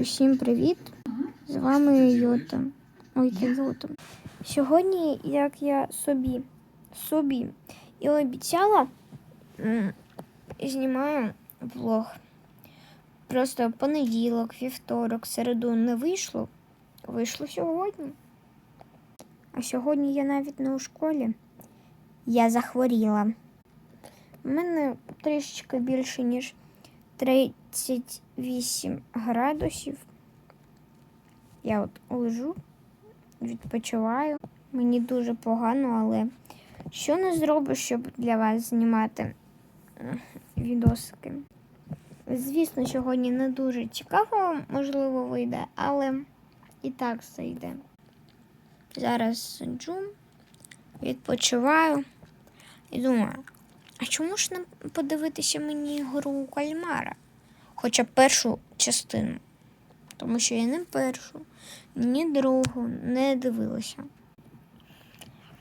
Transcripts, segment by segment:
Усім привіт! З вами Йота. Ой, це Йота. Сьогодні, як я собі, собі і обіцяла, знімаю влог. Просто понеділок, вівторок, середу не вийшло. Вийшло сьогодні. А сьогодні я навіть не у школі. Я захворіла. У мене трішечки більше, ніж 38 градусів. Я от лежу, відпочиваю. Мені дуже погано, але що не зроблю, щоб для вас знімати м, відосики. Звісно, сьогодні не дуже цікаво, можливо, вийде, але і так все йде. Зараз сиджу, відпочиваю і думаю, а чому ж не подивитися мені гру кальмара? Хоча б першу частину. Тому що я не першу, ні другу не дивилася.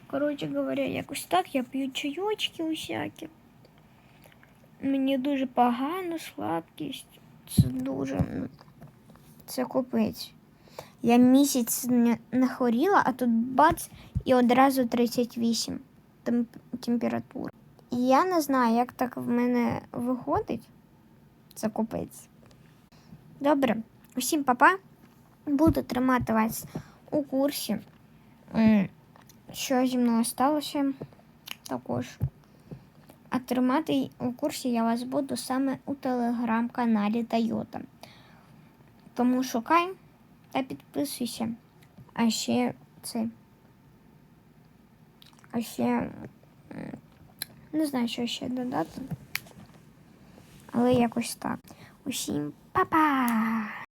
Коротше говоря, якось так я п'ю чайочки усякі. Мені дуже погано, слабкість. Це дуже. Це капець. Я місяць не хворіла, а тут бац і одразу 38 температура. І я не знаю, як так в мене виходить. Це капець. Добре, усім папа. Буду тримати вас у курсі. Що зі мною сталося також. А тримати у курсі я вас буду саме у телеграм-каналі Тойота. Тому шукай та підписуйся. А ще це. А ще м, не знаю, що ще додати. Але якось так. Усім па-па!